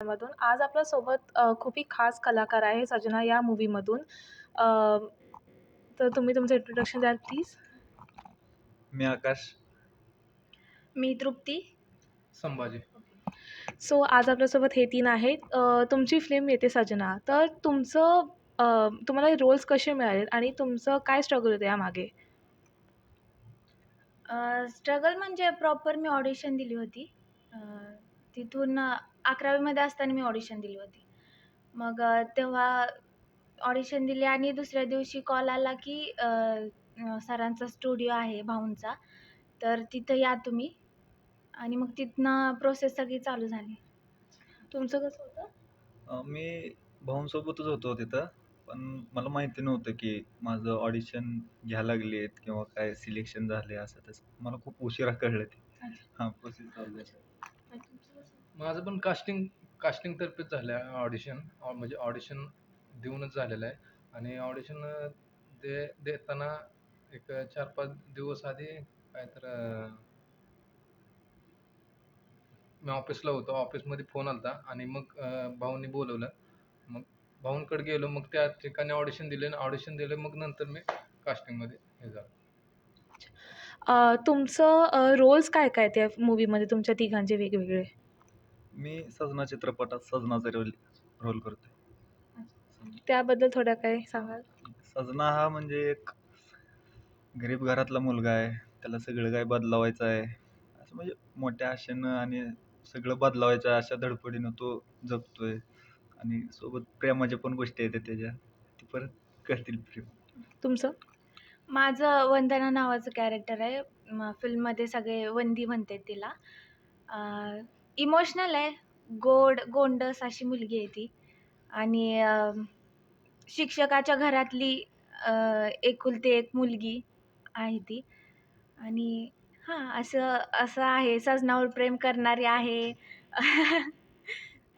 मधून. आज आपल्यासोबत खूप ही खास कलाकार आहे सजना या मूव्हीमधून अ, तर तुम्ही तुमचं इंट्रोडक्शन द्याल प्लीज मी आकाश. मी तृप्ती. संभाजी. सो आज आपल्यासोबत हे तीन आहेत. अ, तुमची फिल्म येते सजना. तर तुमचं अ, तुम्हाला रोल्स कसे मिळाले आणि तुमचं काय स्ट्रगल होतं यामागे? स्ट्रगल म्हणजे प्रॉपर मी ऑडिशन दिली होती. अ, तिथून अकरावीमध्ये असताना मी ऑडिशन दिली होती. मग तेव्हा ऑडिशन दिली आणि दुसऱ्या दिवशी कॉल आला की सरांचा स्टुडिओ आहे भाऊंचा. तर तिथं या तुम्ही. आणि मग तिथनं प्रोसेस सगळी चालू झाली. तुमचं कसं होतं? मी भाऊंसोबतच होतो तिथं. पण मला माहिती नव्हतं की माझं ऑडिशन घ्यायला लागली आहेत किंवा काय सिलेक्शन झाले असं तसं. मला खूप उशिरा कळलं ते. हां प्रोसेस चालू झाली आणि तुमचं कसं? माझं पण कास्टिंग कास्टिंगतर्फेच झालं आहे ऑडिशन म्हणजे ऑडिशन देऊनच झालेलं आहे. आणि ऑडिशन दे देताना एक चार पाच दिवस आधी काय तर मी ऑफिसला होतो. ऑफिसमध्ये फोन आला आणि मग भाऊंनी बोलवलं. मग भाऊंकडे गेलो. मग त्या ठिकाणी ऑडिशन दिले. आणि ऑडिशन दिलं. मग नंतर मी कास्टिंगमध्ये हे झालं. तुमचं रोल्स काय काय त्या मूवीमध्ये तुमच्या तिघांचे वेगवेगळे? मी सजना चित्रपटात सजनाचा रोल रोल करतो त्याबद्दल थोडं काय सांगाल? सजना हा म्हणजे एक गरीब घरातला मुलगा आहे. त्याला सगळं काय बदलावायचं आहे. असं म्हणजे मोठ्या आशेनं आणि सगळं बदलावायचं आहे अशा धडपडीनं तो जगतोय. आणि सोबत प्रेमाच्या पण गोष्टी आहेत त्याच्या. ती परत करतील प्रेम. तुमचं? माझं वंदना नावाचं कॅरेक्टर आहे. म फिल्ममध्ये सगळे वंदी म्हणतात तिला. इमोशनल आहे. गोड गोंडस अशी मुलगी आहे ती. आणि शिक्षकाच्या घरातली एकुलती एक मुलगी आहे ती. आणि हां असं असं आहे. सजनावर प्रेम करणारी आहे.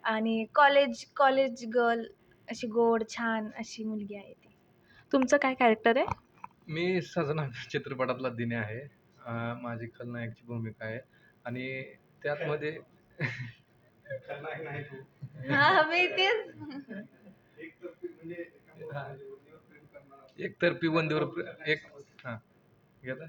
आणि कॉलेज कॉलेज गर्ल अशी गोड छान अशी मुलगी आहे ती. तुमचं काय कॅरेक्टर आहे? मी सजना चित्रपटातला दिने आहे. अं, माझी खलनायकची भूमिका आहे. आणि त्यातमध्ये हा मी तेच. एकतर्फी वंदीवर प्रे- एक हां. घेता?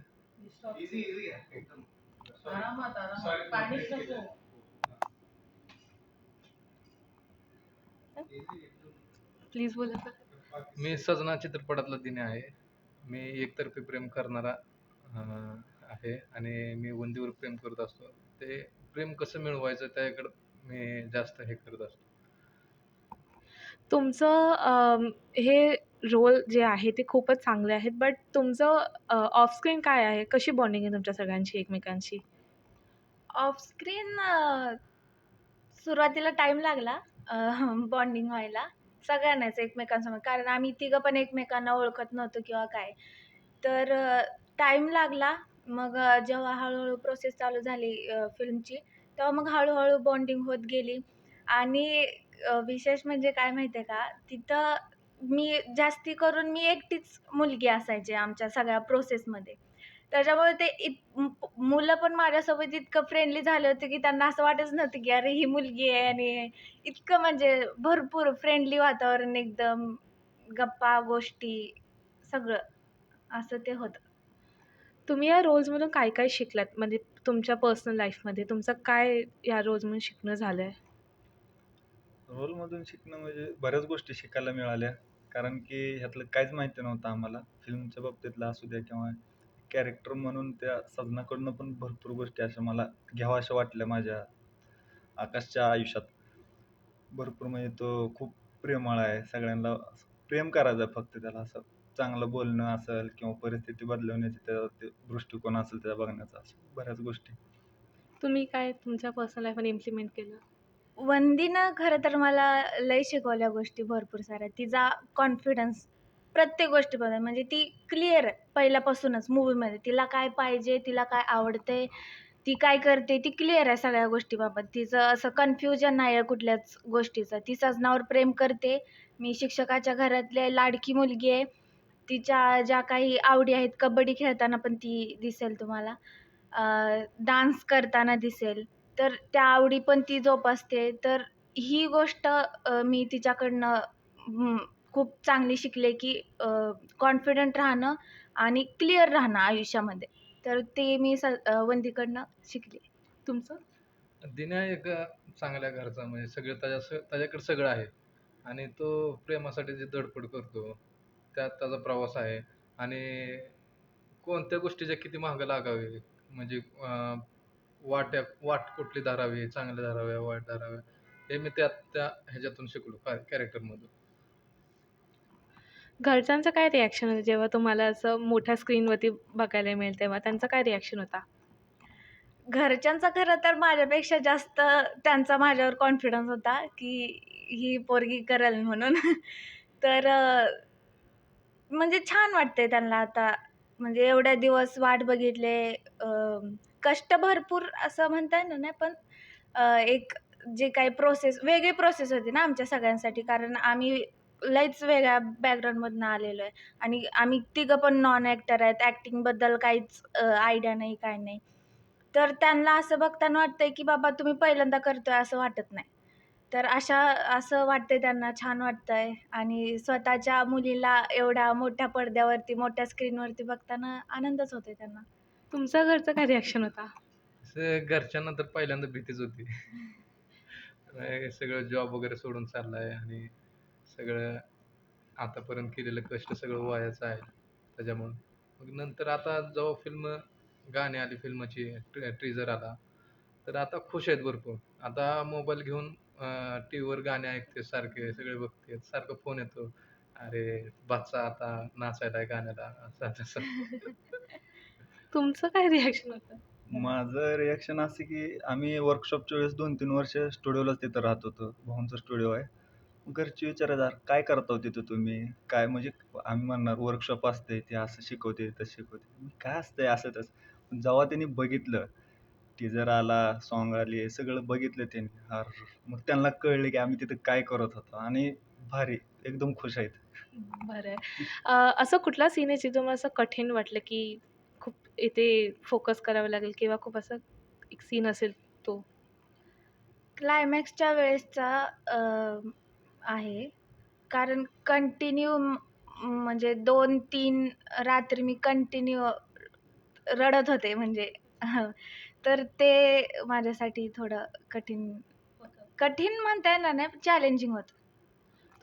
प्लीज बोला मी सजना चित्रपटातला दिने आहे. मी एकतर्फी प्रेम करणारा अं, आहे आणि मी वंदीवर प्रेम करत असतो. ते प्रेम कसं मिळवायचं त्याकडं मी जास्त हे करत असतो. तुमचं अम, हे रोल जे आहे ते खूपच चांगले आहेत बट तुमचं ऑफस्क्रीन काय आहे? कशी बॉन्डिंग आहे तुमच्या सगळ्यांची एकमेकांची? ऑफस्क्रीन सुरुवातीला टाईम लागला बॉन्डिंग व्हायला. सगळ्यांनाच एकमेकांसमोर. कारण आम्ही तिघं पण एकमेकांना ओळखत नव्हतो किंवा काय. तर टाईम लागला. मग जेव्हा हळूहळू प्रोसेस चालू झाली फिल्मची तेव्हा मग हळूहळू बॉन्डिंग होत गेली. आणि विशेष म्हणजे काय माहिती आहे का? तिथं मी जास्ती करून मी एकटीच मुलगी असायचे आमच्या सगळ्या प्रोसेसमध्ये त्याच्यामुळे ते इत मुलं पण माझ्यासोबत इतकं फ्रेंडली झाले होते की त्यांना असं वाटत नव्हतं की अरे ही मुलगी आहे आणि इतकं म्हणजे भरपूर फ्रेंडली वातावरण एकदम गप्पा गोष्टी सगळं असं ते होतं. तुम्ही या रोल्समधून काय काय शिकलात? म्हणजे तुमच्या पर्सनल लाईफमध्ये तुमचं काय या रोल्समधून शिकणं झालं आहे रोलमधून शिकणं म्हणजे बऱ्याच गोष्टी शिकायला मिळाल्या. कारण की ह्यातलं काहीच माहिती नव्हतं आम्हाला. फिल्मच्या बाबतीतला असू द्या किंवा कॅरेक्टर म्हणून त्या सजनाकडनं पण भरपूर गोष्टी अशा मला घ्याव्या अशा वाटल्या माझ्या आकाशच्या आयुष्यात. भरपूर म्हणजे तो खूप प्रेमळ आहे. सगळ्यांना असं प्रेम करायचं फक्त त्याला असं. चांगलं बोलणं असेल किंवा परिस्थिती बदलवण्याची त्याचा ते दृष्टिकोन असेल त्याचा बघण्याचा असं बऱ्याच गोष्टी. तुम्ही काय तुमच्या पर्सनल लाईफमध्ये इम्प्लिमेंट केलं? वंदीनं खरं तर मला लय शिकवल्या गोष्टी भरपूर साऱ्या. तिचा कॉन्फिडन्स प्रत्येक गोष्टीबद्दल म्हणजे ती क्लिअर आहे पहिल्यापासूनच मूवीमध्ये तिला काय पाहिजे तिला काय आवडते ती काय करते ती क्लिअर आहे सगळ्या गोष्टीबाबत. तिचं असं कन्फ्युजन नाही आहे कुठल्याच गोष्टीचं. ती सजनावर प्रेम करते. मी शिक्षकाच्या घरातली लाडकी मुलगी आहे. तिच्या ज्या काही आवडी आहेत कबड्डी खेळताना पण ती दिसेल तुम्हाला. डान्स करताना दिसेल. तर त्या आवडी पण ती जोपासते. तर ही गोष्ट मी तिच्याकडनं खूप चांगली शिकले की कॉन्फिडंट राहणं आणि क्लिअर राहणं आयुष्यामध्ये. तर ते मी स वंदीकडनं शिकले. तुमचं? दिन्या एक चांगल्या घरचा म्हणजे सगळं त्याच्या त्याच्याकडे सगळं आहे. आणि तो प्रेमासाठी जे धडपड करतो त्यात त्याचा प्रवास आहे आणि कोणत्या गोष्टीच्या किती मागं लागावे? म्हणजे वाट्या वाट कुठली धरावी चांगल्या धराव्या वाईट धराव्या? हे मी त्यात त्या ह्याच्यातून शिकलो कॅरेक्टरमधून घरच्यांचं काय रिॲक्शन होतं जेव्हा तुम्हाला असं मोठ्या स्क्रीनवरती बघायला मिळेल तेव्हा? त्यांचा काय रिॲक्शन होता? घरच्यांचा खरं तर माझ्यापेक्षा जास्त त्यांचा माझ्यावर कॉन्फिडन्स होता की ही पोरगी करेल म्हणून. तर म्हणजे छान वाटते त्यांना आता. म्हणजे एवढ्या दिवस वाट बघितले कष्ट भरपूर असं म्हणता येणार नाही पण एक जे काही प्रोसेस वेगळी प्रोसेस होती ना आमच्या सगळ्यांसाठी. कारण आम्ही लईच वेगळ्या बॅकग्राऊंडमधनं आलेलो आहे. आणि आम्ही तिघं पण नॉन ॲक्टर आहेत ॲक्टिंगबद्दल काहीच आयडिया नाही काय नाही. तर त्यांना असं बघताना वाटतंय की बाबा तुम्ही पहिल्यांदा करतोय असं वाटत नाही. तर अशा असं वाटतंय त्यांना छान वाटतंय. आणि स्वतःच्या मुलीला एवढ्या मोठ्या पडद्यावरती मोठ्या स्क्रीनवरती बघताना आनंदच होतोय त्यांना. तुमचा घरचा काय रिॲक्शन होता? असं घरच्यांना तर पहिल्यांदा भीतीच होती. हे सगळं जॉब वगैरे सोडून चाललाय आणि सगळं आतापर्यंत केलेलं कष्ट सगळं वायाचं आहे. त्याच्यामुळं. मग नंतर आता जेव्हा फिल्म गाणी आली फिल्माची ट्रीजर आला तर आता खुश आहेत भरपूर. आता मोबाईल घेऊन टी व्हीवर गाणे ऐकते सारखे सगळे बघते सारखं फोन येतो. अरे बादशा आता नाचायला आहे गाण्याला असं तसं. तुमचं काय रिॲक्शन होतं? माझं रिॲक्शन असं की आम्ही वर्कशॉपच्या वेळेस दोन तीन वर्ष स्टुडिओलाच तिथं राहत होतो. भाऊंचा स्टुडिओ आहे. घरचे विचारायचं काय करता हो तिथं तुम्ही? काय म्हणजे आम्ही म्हणणार वर्कशॉप असते ते असं शिकवते तसं शिकवते. काय असतंय असं तसं. पण जेव्हा त्यांनी बघितलं टीजर आला सॉन्ग आली सगळं बघितलं त्यांनी. हार मग त्यांना कळलं की आम्ही तिथं काय करत होतो. आणि भारी एकदम खुश आहेत. बरं. आहे अ, असं कुठला सीन आहे जे तुम्हाला असं कठीण वाटलं की खूप इथे फोकस करावं लागेल किंवा खूप असं एक सीन असेल तो? क्लायमॅक्सच्या वेळेसचा अ, आहे. कारण कंटिन्यू म्हणजे दोन तीन रात्री मी कंटिन्यू रडत होते. म्हणजे तर ते माझ्यासाठी थोडं कठीण कठीण म्हणता येणार नाही चॅलेंजिंग होतं.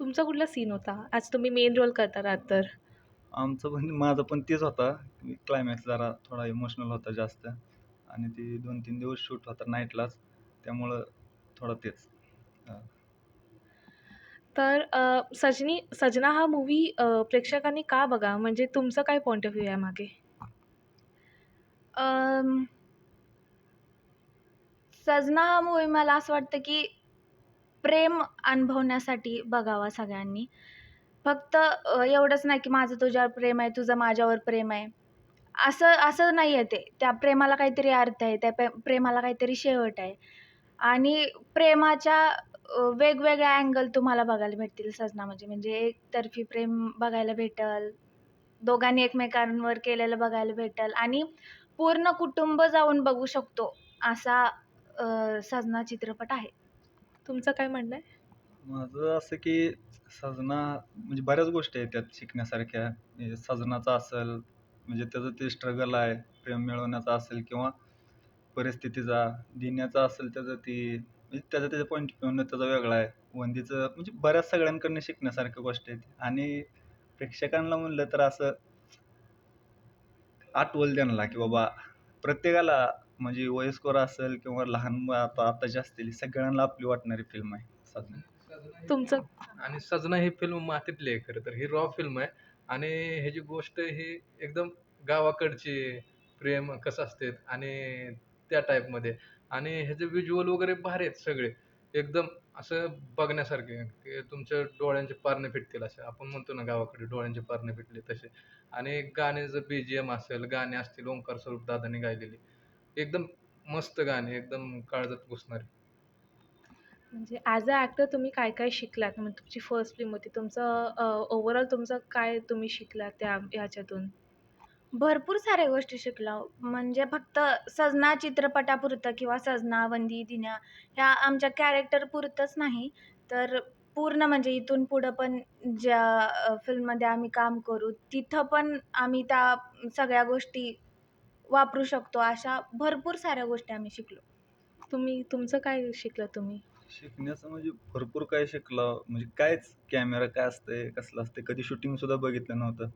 तुमचा कुठला सीन होता? आज तुम्ही मेन रोल करता आहात तर. आमचं पण माझं पण तेच होता. क्लायमॅक्स जरा थोडा इमोशनल होता जास्त. आणि ते दोन तीन दिवस शूट होता नाईटलाच त्यामुळं थोडं तेच. तर अ, सजनी सजना हा मूवी प्रेक्षकांनी का बघा? म्हणजे तुमचं काय पॉईंट ऑफ व्ह्यू आहे मागे अम, सजना हा मूवी मला असं वाटतं की प्रेम अनुभवण्यासाठी बघावा सगळ्यांनी. फक्त एवढंच नाही की माझं तुझ्यावर प्रेम आहे तुझं माझ्यावर प्रेम आहे. असं असं नाही आहे ते. त्या प्रेमाला काहीतरी अर्थ आहे त्या प्रेमाला काहीतरी शेवट आहे. आणि प्रेमाच्या वेगवेगळ्या अँगल तुम्हाला बघायला भेटतील सजनामध्ये. म्हणजे एकतर्फी प्रेम बघायला भेटल दोघांनी एकमेकांवर केलेलं बघायला भेटल आणि पूर्ण कुटुंब जाऊन बघू शकतो असा सजना चित्रपट आहे. तुमचं काय म्हणणं आहे? माझं असं की सजना म्हणजे बऱ्याच गोष्टी आहेत त्यात शिकण्यासारख्या. म्हणजे सजनाचा असेल म्हणजे त्याचं ते स्ट्रगल आहे प्रेम मिळवण्याचा असेल किंवा परिस्थितीचा देण्याचा असेल त्याचं ती म्हणजे त्याचा त्याचा पॉईंट त्याचा वेगळा आहे. वंदीचं म्हणजे बऱ्याच सगळ्यांकडनं शिकण्यासारख्या गोष्टी आहेत. आणि प्रेक्षकांना म्हणलं तर असं आठवल त्यांना की बाबा प्रत्येकाला म्हणजे वयस्कर असेल किंवा लहान मु- आता आताची असतील सगळ्यांना आपली वाटणारी फिल्म आहे ही तुमचं? आणि सजना ही फिल्म मातीतली आहे खरं तर. ही रॉ फिल्म आहे. आणि ह्याची गोष्ट ही एकदम गावाकडची प्रेम कसं असते आणि त्या टाईपमध्ये आणि ह्याचे व्हिज्युअल वगैरे भारी आहेत सगळे. एकदम असं बघण्यासारखे की तुमच्या डोळ्यांचे पारणे फिटतील असे. आपण म्हणतो ना गावाकडे डोळ्यांचे पारणे फिटले तसे. आणि गाण्याचं बी जी एम असेल गाणे असतील ओंकार स्वरूप दादाने गायलेली. एकदम मस्त गाणे एकदम काळजात घुसणारे. म्हणजे ॲज अ ॲक्टर तुम्ही काय काय शिकलात? म्हणजे तुमची फर्स्ट फिल्म होती तुमचं ओव्हरऑल तुमचं काय तुम्ही शिकलात त्या ह्याच्यातून भरपूर साऱ्या गोष्टी शिकलो. म्हणजे फक्त सजना चित्रपटापुरतं किंवा सजना, वंदी, दिन्या ह्या आमच्या कॅरेक्टर पुरतंच नाही, तर पूर्ण म्हणजे इथून पुढं पण ज्या अ, फिल्ममध्ये आम्ही काम करू, तिथं पण आम्ही त्या सगळ्या गोष्टी वापरू शकतो. अशा भरपूर साऱ्या गोष्टी आम्ही शिकलो. तुम्ही तुमचं काय शिकलं तुम्ही? शिकण्याचं म्हणजे भरपूर काय शिकलो. म्हणजे कायच कॅमेरा काय असतंय, कसलं असतंय, कधी शूटिंगसुद्धा बघितलं नव्हतं.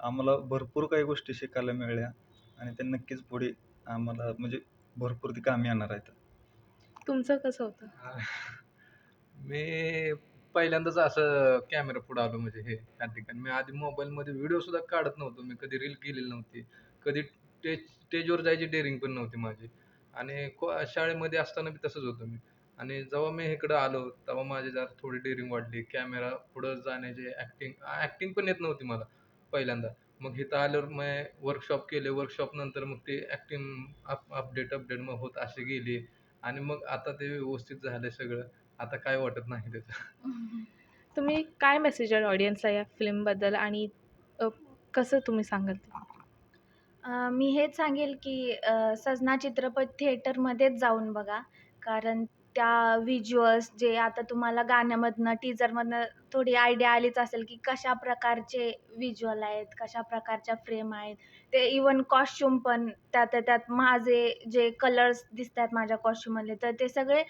आम्हाला भरपूर काही गोष्टी शिकायला मिळाल्या आणि त्या नक्कीच पुढे आम्हाला म्हणजे भरपूर ती कामी येणार आहेत. तुमचं कसं होतं? मी पहिल्यांदाच असं कॅमेरा पुढे आलो म्हणजे हे ह्या ठिकाणी. मी आधी मोबाईलमध्ये व्हिडिओसुद्धा काढत नव्हतो. मी कधी रील केलेली नव्हती. कधी स्टेज स्टेजवर जायची डेअरिंग पण नव्हती माझी आणि को शाळेमध्ये असताना बी तसंच होतो मी आणि जेव्हा मी इकडं आलो, तेव्हा माझी जरा थोडी डेअरिंग वाढली. कॅमेरा पुढं जाण्याची ॲक्टिंग ॲक्टिंग पण येत नव्हती मला पहिल्यांदा. मग इथं आल्यावर मी वर्कशॉप केले. वर्कशॉपनंतर मग ते ॲक्टिंग अप अपडेट, अपडेट मग होत अशी गेली आणि मग आता ते व्यवस्थित झालं सगळं. आता काय वाटत नाही त्याचं. तुम्ही काय मेसेज द्याल ऑडियन्सला या फिल्मबद्दल आणि अ, कसं तुम्ही सांगाल ते? मी हेच सांगेल की सजना चित्रपट थिएटरमध्येच जाऊन बघा. कारण त्या व्हिज्युअल्स जे आता तुम्हाला गाण्यामधनं, टीजरमधनं थोडी आयडिया आलीच असेल की कशा प्रकारचे व्हिज्युअल आहेत, कशा प्रकारच्या फ्रेम आहेत. ते इवन कॉस्च्युम पण त्यात त्यात माझे जे कलर्स दिसतायत माझ्या कॉस्च्युममधले तर ते सगळे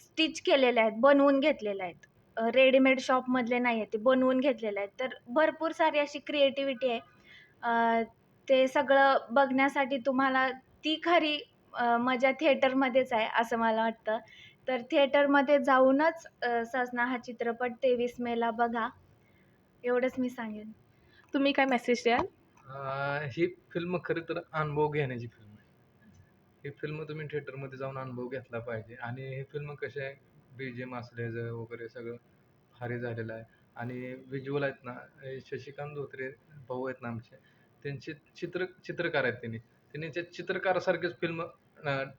स्टिच केलेले आहेत, बनवून घेतलेले आहेत. रेडीमेड शॉपमधले नाही आहेत, ते बनवून घेतलेले आहेत. तर भरपूर सारी अशी क्रिएटिव्हिटी आहे. ते सगळं बघण्यासाठी तुम्हाला ती खरी मजा थिएटरमध्येच आहे असं मला वाटतं. तर थिएटरमध्ये जाऊनच सजना हा चित्रपट 23 मेला बघा. एवढंच मी सांगेन. तुम्ही काय मेसेज द्याल? ही फिल्म खरं तर अनुभव घेण्याची फिल्म आहे. ही फिल्म तुम्ही थिएटरमध्ये जाऊन अनुभव घेतला पाहिजे आणि ही फिल्म कशी आहे, बी-जी-एम असल्याचं वगैरे सगळं भारी झालेलं आहे आणि व्हिज्युअल आहेत ना, शशिकांत धोत्रे भाऊ आहेत ना आमचे, त्यांचे चित्र चित्रकार आहेत त्यांनी. त्यांनी त्या चित्रकारासारखीच फिल्म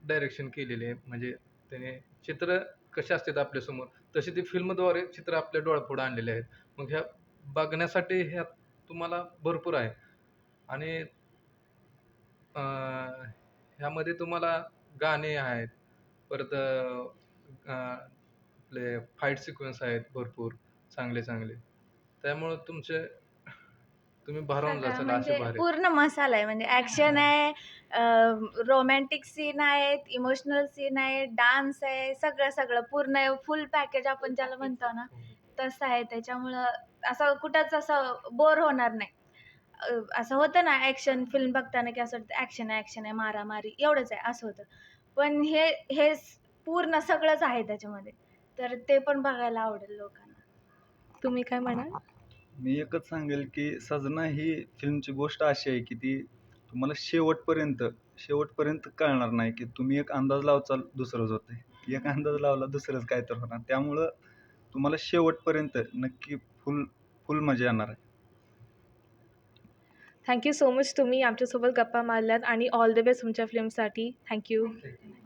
डायरेक्शन केलेली आहे. म्हणजे त्याने चित्र कसे असतात आपल्यासमोर, तशी ती फिल्मद्वारे चित्र आपल्या डोळ्यापुढे आणलेले आहेत. मग ह्या बघण्यासाठी ह्या तुम्हाला भरपूर आहे आणि ह्यामध्ये तुम्हाला गाणे आहेत, परत आपले फाईट सिक्वेन्स आहेत भरपूर चांगले-चांगले. त्यामुळं तुमचे तुम्ही भारावून सगळं जाचाल असे म्हणजे भारी. पूर्ण मसाला आहे. म्हणजे ॲक्शन आहे, रोमॅन्टिक सीन आहेत, इमोशनल सीन आहे, डान्स आहे, सगळं-सगळं पूर्ण फुल पॅकेज आपण ज्याला म्हणतो ना, तसं आहे. त्याच्यामुळं असं कुठंच असं बोर होणार नाही. अ, असं होतं ना ॲक्शन फिल्म बघताना की असं वाटतं ॲक्शन आहे, ॲक्शन आहे, मारामारी एवढंच आहे असं होतं. पण हे हे स- पूर्ण सगळंच आहे त्याच्यामध्ये. तर ते पण बघायला आवडेल लोकांना. तुम्ही काय म्हणाल? मी एकच सांगेल की सजना ही फिल्मची गोष्ट अशी आहे की ती तुम्हाला शेवटपर्यंत शेवटपर्यंत कळणार नाही की तुम्ही एक अंदाज लावचाल दुसरंच होतंय. एक अंदाज लावला दुसरंच काय तर होणार. त्यामुळं तुम्हाला शेवटपर्यंत नक्की फुल फुल मजा येणार आहे. थँक यू सो मच तुम्ही आमच्यासोबत गप्पा मारल्यात आणि ऑल द बेस्ट तुमच्या फिल्मसाठी. Thank you. Thank you.